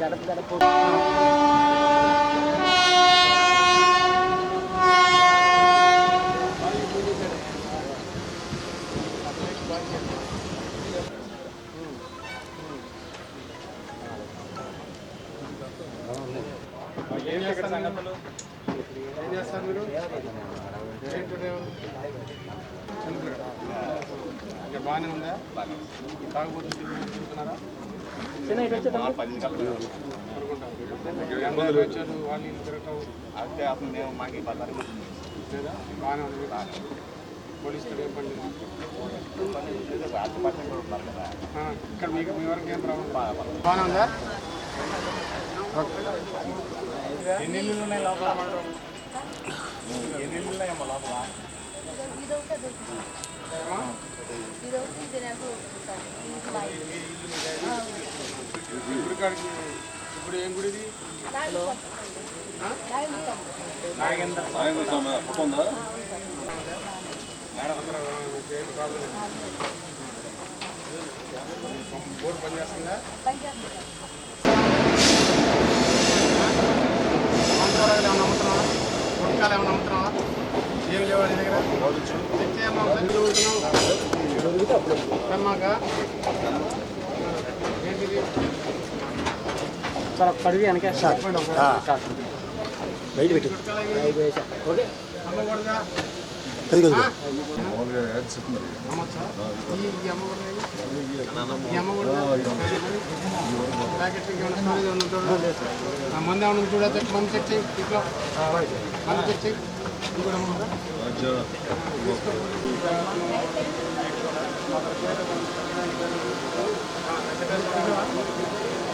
గడప గడప ఏం చేస్తారు సంగతులు ఏం చేస్తారు మీరు? ఇంకా బాగానే ఉందా? తాగుబోతు చూస్తున్నారా? చిన్న ఇటు వచ్చారు వాళ్ళు వీళ్ళు తిరగటం అంటే అసలు లేదా బాగానే ఉంది పోలీసులు పని రాత్రి ఇక్కడ మీకు మీ వరకు ఏం ప్రాబ్లం బాగానే ఉందా ఎన్ని ఇల్లులు ఉన్నాయి లోపల ఎన్ని ఇల్లు ఉన్నాయమ్మా లోపల ఇప్పుడు కాడికి ఇప్పుడు ఏం గుడి ఇది నాగేంద్ర మేడం అందరూ ఏం ప్రాబ్లం లేదు బోర్డు పనిచేస్తుందా మంత్రాలు ఏమైనా అమ్ముతున్నావా గుట్కాలు ఏమైనా అమ్ముతున్నావా ఏం లేవా నీ దగ్గర చెక్ సార్ కడిగి వెనక బయట పెట్టు ఓకే మంది చూడ మంది చెక్ చేయి ఇంట్లో మంది చెక్ చేయి ఇది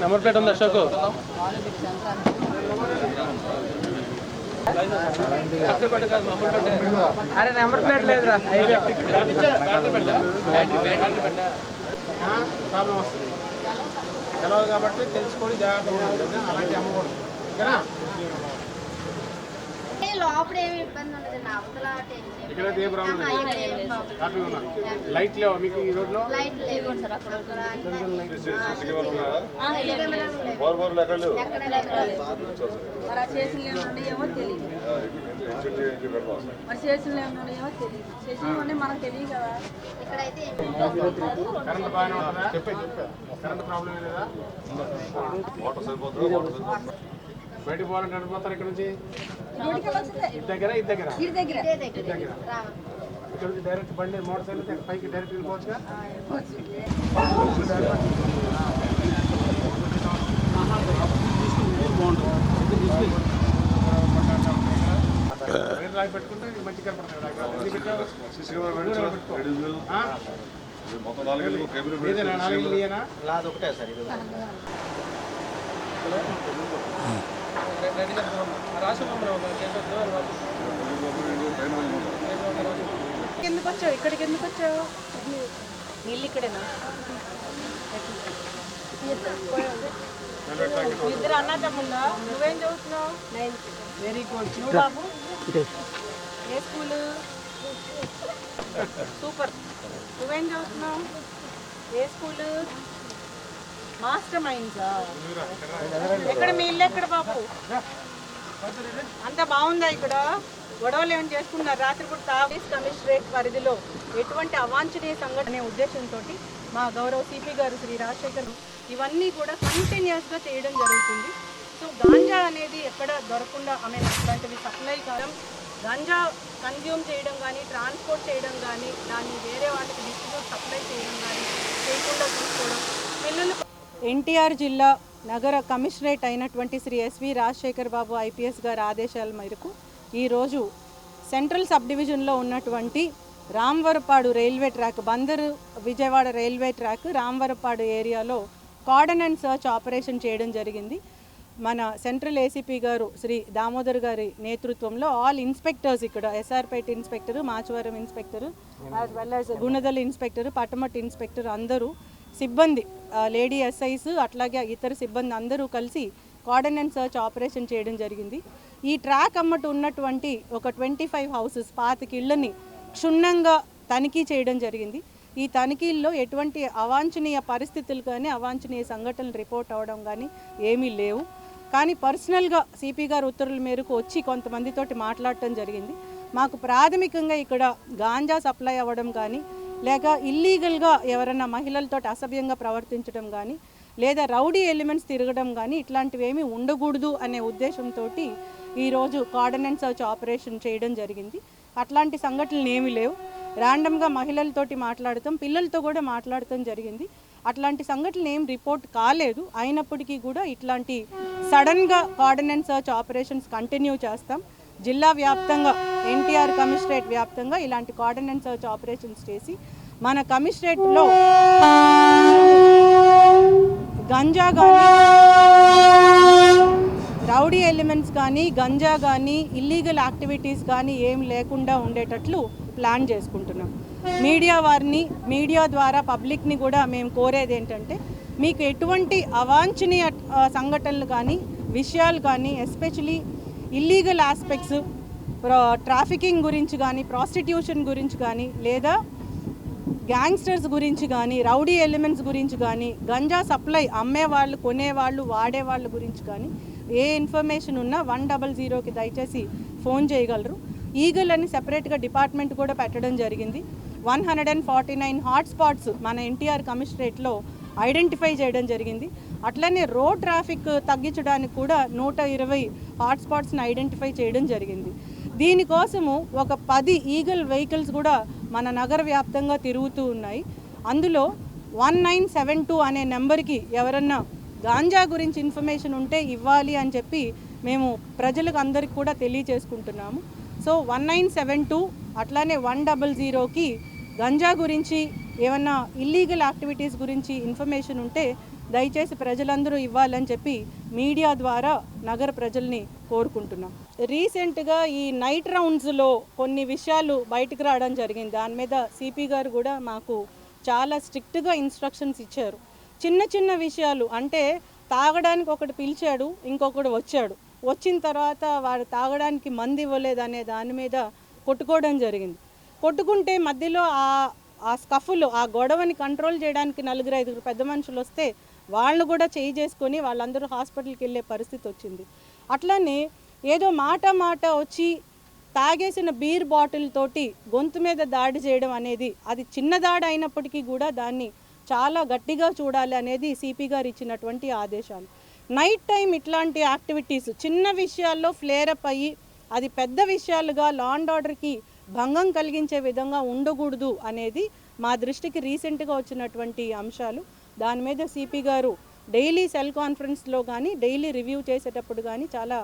నెంబర్ ప్లేట్ ఉంది అశోక్. అరే నెంబర్ ప్లేట్ లేదురా. ప్రాబ్లం వస్తుంది. తెలవదు కాబట్టి తెలుసుకొని జాగ్రత్తగా అలాంటి అమ్మకూడదు ఓకేనా? లోపల ఏమి ఇబ్బంది ఉండదు. నా అవతల టెన్షన్ ఏమి ఇక్కడైతే ఏ ప్రాబ్లం ఆహా, ఇక్కడ లేదు. లైట్ లేవా మీకు ఈ రోడ్లో? లైట్ లేవు. సార్ అక్కడ అక్కడ అన్నీ- ఆ, ఏ కెమెరాలు లేవు. బోర్ బోర్లు ఎక్కడ లేవు ఎక్కడ లేవు. మరి ఆ చేసిన ఏమో తెలియదు మరి చేసిన ఏమో తెలియదు. చేసిన మనకు తెలియదు కదా. ఇక్కడైతే ఏమి ప్రాబ్లం ఉండదు. కరెంట్ బాగానే ఉంటుందా చెప్పే చెప్పే కరెంట్ ప్రాబ్లం ఏం లేదా? వాటర్ సరిపోతుందా? వాటర్ సరిపోతుందా? బయటకు పోవాలంటే పోతారు ఇక్కడ నుంచి? దగ్గర ఇది దగ్గర. ఇదే దగ్గర. ఇక్కడ డైరెక్ట్ బండి మోటార్ సైకిల్ పైకి డైరెక్ట్ వెళ్ళిపోవచ్చుగా పెట్టుకుంటే ఇది మంచి కనపడుతుంది కదా. ఎన్ని ఎందుకు వచ్చావు? ఇక్కడికి ఎందుకు వచ్చావు? నీళ్ళు ఇక్కడేనా? ఇద్దరు అన్న తమ్ముళ్ళా నువ్వేం చదువుతున్నావు? వెరీ గుడ్ నువ్వు బాబు? ఏ స్కూలు? సూపర్. నువ్వేం చదువుతున్నావు? ఏ స్కూలు? మాస్టర్ మైండ్సా ఎక్కడ మీ ఇల్లు ఎక్కడ బాపు అంత బాగుందా ఇక్కడ? గొడవలు ఏమైనా చేసుకున్నారు? రాత్రిపూట తాగేసి కమిషనరేట్ పరిధిలో ఎటువంటి అవాంఛనీయ సంఘటన ఉద్దేశంతో మా గౌరవ సిపి గారు శ్రీ రాజశేఖర్ ఇవన్నీ కూడా కంటిన్యూస్గా చేయడం జరుగుతుంది. సో గాంజా అనేది ఎక్కడ దొరకకుండా ఆమె అట్లాంటివి సప్లై కావడం గాంజా కన్జ్యూమ్ చేయడం కానీ ట్రాన్స్పోర్ట్ చేయడం కానీ దాన్ని వేరే వాళ్ళకి డిస్ట్రిబ్యూట్ సప్లై చేయడం కానీ చేయకుండా చూసుకోవడం. పిల్లలు ఎన్టీఆర్ జిల్లా నగర కమిషనరేట్ అయినటువంటి Shri S V Rajasekhar Babu IPS గారి ఆదేశాల మేరకు ఈరోజు సెంట్రల్ సబ్ డివిజన్లో ఉన్నటువంటి Ramavarappadu railway track Bandar Vijayawada railway track Ramavarappadu ఏరియాలో కార్డన్ అండ్ సర్చ్ ఆపరేషన్ చేయడం జరిగింది. మన సెంట్రల్ ఏసీపీ గారు శ్రీ దామోదర్ గారి నేతృత్వంలో ఆల్ ఇన్స్పెక్టర్స్ ఇక్కడ S R Peta inspector Machavaram inspector as well as Gunadala inspector Patamata inspector అందరూ సిబ్బంది లేడీ ఎస్ఐస్ అట్లాగే ఇతర సిబ్బంది అందరూ కలిసి కార్డన్ అండ్ సర్చ్ ఆపరేషన్ చేయడం జరిగింది. ఈ ట్రాక్ అమ్మట ఉన్నటువంటి ఒక ట్వంటీ ఫైవ్ హౌసెస్ పాతిక ఇళ్ళని క్షుణ్ణంగా తనిఖీ చేయడం జరిగింది. ఈ తనిఖీల్లో ఎటువంటి అవాంఛనీయ పరిస్థితులు కానీ అవాంఛనీయ సంఘటనలు రిపోర్ట్ అవ్వడం కానీ ఏమీ లేవు. కానీ పర్సనల్గా సిపి గారు ఉత్తర్వుల మేరకు వచ్చి కొంతమందితోటి మాట్లాడటం జరిగింది. మాకు ప్రాథమికంగా ఇక్కడ గాంజా సప్లై అవ్వడం కానీ లేక ఇల్లీగల్గా ఎవరైనా మహిళలతో అసభ్యంగా ప్రవర్తించడం కానీ లేదా రౌడీ ఎలిమెంట్స్ తిరగడం కానీ ఇట్లాంటివి ఏమీ ఉండకూడదు అనే ఉద్దేశంతో ఈరోజు కార్డనెన్స్ సర్చ్ ఆపరేషన్ చేయడం జరిగింది. అట్లాంటి సంఘటనలు ఏమీ లేవు ర్యాండమ్గా మహిళలతోటి మాట్లాడతాం పిల్లలతో కూడా మాట్లాడటం జరిగింది. అట్లాంటి సంఘటనలు ఏం రిపోర్ట్ కాలేదు. అయినప్పటికీ కూడా ఇట్లాంటి సడన్గా కార్డనెన్స్ సర్చ్ ఆపరేషన్స్ కంటిన్యూ చేస్తాం. జిల్లా వ్యాప్తంగా ఎన్టీఆర్ కమిషనరేట్ వ్యాప్తంగా ఇలాంటి కార్డినెన్స్ సర్చ్ ఆపరేషన్స్ చేసి మన కమిషనరేట్లో గంజా కానీ రౌడీ ఎలిమెంట్స్ కానీ గంజా కానీ ఇల్లీగల్ యాక్టివిటీస్ కానీ ఏం లేకుండా ఉండేటట్లు ప్లాన్ చేసుకుంటున్నాం. మీడియా వారిని మీడియా ద్వారా పబ్లిక్ని కూడా మేము కోరేది ఏంటంటే మీకు ఎటువంటి అవాంఛనీయ సంఘటనలు కానీ విషయాలు కానీ ఎస్పెషలీ ఇల్లీగల్ ఆస్పెక్ట్స్ ట్రాఫికింగ్ గురించి కానీ ప్రాస్టిట్యూషన్ గురించి కానీ లేదా గ్యాంగ్స్టర్స్ గురించి కానీ రౌడీ ఎలిమెంట్స్ గురించి కానీ గంజా సప్లై అమ్మేవాళ్ళు కొనేవాళ్ళు వాడేవాళ్ళ గురించి కానీ ఏ ఇన్ఫర్మేషన్ ఉన్నా వన్ డబల్ జీరోకి దయచేసి ఫోన్ చేయగలరు. ఈగల్ అని సెపరేట్గా డిపార్ట్మెంట్ కూడా పెట్టడం జరిగింది. One hundred and forty nine hot spots మన ఎన్టీఆర్ కమిషనరేట్లో ఐడెంటిఫై చేయడం జరిగింది. అట్లనే రోడ్ ట్రాఫిక్ తగ్గించడానికి కూడా నూట ఇరవై హాట్స్పాట్స్ని ఐడెంటిఫై చేయడం జరిగింది. దీనికోసము ఒక పది ఈగల్ వెహికల్స్ కూడా మన నగర వ్యాప్తంగా తిరుగుతూ ఉన్నాయి. అందులో వన్ నైన్ సెవెన్ టూ అనే నెంబర్కి ఎవరన్నా గాంజా గురించి ఇన్ఫర్మేషన్ ఉంటే ఇవ్వాలి అని చెప్పి మేము ప్రజలకు అందరికి కూడా తెలియచేసుకుంటున్నాము. So one nine seven two అట్లానే వన్ డబల్ జీరోకి గంజా గురించి ఏమన్నా ఇల్లీగల్ యాక్టివిటీస్ గురించి ఇన్ఫర్మేషన్ ఉంటే దయచేసి ప్రజలందరూ ఇవ్వాలని చెప్పి మీడియా ద్వారా నగర ప్రజల్ని కోరుకుంటున్నాం. రీసెంట్గా ఈ నైట్ రౌండ్స్లో కొన్ని విషయాలు బయటకు రావడం జరిగింది. దాని మీద సిపి గారు కూడా మాకు చాలా స్ట్రిక్ట్గా ఇన్స్ట్రక్షన్స్ ఇచ్చారు. చిన్న చిన్న విషయాలు అంటే తాగడానికి ఒకటి పిలిచాడు ఇంకొకడు వచ్చాడు. వచ్చిన తర్వాత వాడు తాగడానికి మంది ఇవ్వలేదు అనే దాని మీద కొట్టుకోవడం జరిగింది. కొట్టుకుంటే మధ్యలో ఆ ఆ స్కఫ్లు ఆ గొడవని కంట్రోల్ చేయడానికి నలుగురు ఐదుగురు పెద్ద మనుషులు వస్తే వాళ్ళు కూడా చేయి చేసుకొని వాళ్ళందరూ హాస్పిటల్కి వెళ్ళే పరిస్థితి వచ్చింది. అట్లనే ఏదో మాట మాట వచ్చి తాగేసిన బీర్ బాటిల్ తోటి గొంతు మీద దాడి చేయడం అనేది అది చిన్న దాడి అయినప్పటికీ కూడా దాన్ని చాలా గట్టిగా చూడాలి అనేది సిపి గారు ఇచ్చినటువంటి ఆదేశాలు. నైట్ టైం ఇట్లాంటి యాక్టివిటీస్ చిన్న విషయాల్లో ఫ్లేరప్ అయ్యి అది పెద్ద విషయాలుగా లా అండ్ ఆర్డర్కి భంగం కలిగించే విధంగా ఉండకూడదు అనేది మా దృష్టికి రీసెంట్గా వచ్చినటువంటి అంశాలు. దాని మీద సిపి గారు డైలీ సెల్ కాన్ఫరెన్స్లో కానీ డైలీ రివ్యూ చేసేటప్పుడు కానీ చాలా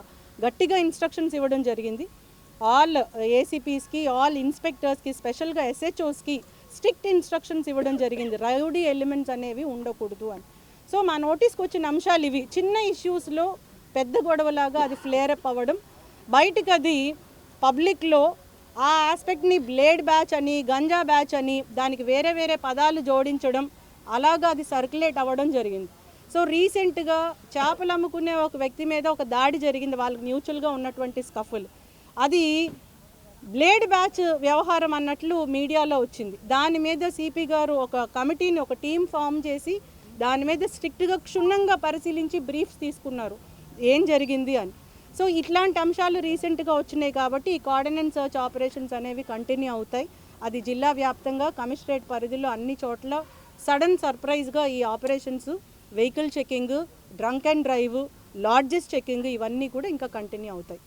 గట్టిగా ఇన్స్ట్రక్షన్స్ ఇవ్వడం జరిగింది. ఆల్ ఏసీపీస్కి ఆల్ ఇన్స్పెక్టర్స్కి స్పెషల్గా ఎస్హెచ్ఓస్కి స్ట్రిక్ట్ ఇన్స్ట్రక్షన్స్ ఇవ్వడం జరిగింది. రౌడీ ఎలిమెంట్స్ అనేవి ఉండకూడదు అని. సో మా నోటీస్కి వచ్చిన అంశాలు ఇవి. చిన్న ఇష్యూస్లో పెద్ద గొడవలాగా అది ఫ్లేరప్ అవ్వడం బయటకు అది పబ్లిక్లో ఆ ఆస్పెక్ట్ని బ్లేడ్ బ్యాచ్ అని గంజా బ్యాచ్ అని దానికి వేరే వేరే పదాలు జోడించడం అలాగా అది సర్క్యులేట్ అవ్వడం జరిగింది. సో రీసెంట్గా చేపలు అమ్ముకునే ఒక వ్యక్తి మీద ఒక దాడి జరిగింది. వాళ్ళకి మ్యూచువల్గా ఉన్నటువంటి స్కఫుల్. అది బ్లేడ్ బ్యాచ్ వ్యవహారం అన్నట్లు మీడియాలో వచ్చింది. దాని మీద సిపి గారు ఒక కమిటీని ఒక టీం ఫామ్ చేసి దాని మీద స్ట్రిక్ట్గా క్షుణ్ణంగా పరిశీలించి బ్రీఫ్స్ తీసుకున్నారు. ఏం జరిగింది అని. సో ఇట్లాంటి అంశాలు రీసెంట్గా వచ్చినాయి కాబట్టి ఈ కోఆర్డినెంట్ సర్చ్ ఆపరేషన్స్ అనేవి కంటిన్యూ అవుతాయి. అది జిల్లా వ్యాప్తంగా కమిషనరేట్ పరిధిలో అన్ని చోట్ల సడన్ సర్ప్రైజ్గా ఈ operations vehicle checking drunk and drive lodges checking ఇవన్నీ కూడా ఇంకా కంటిన్యూ అవుతాయి.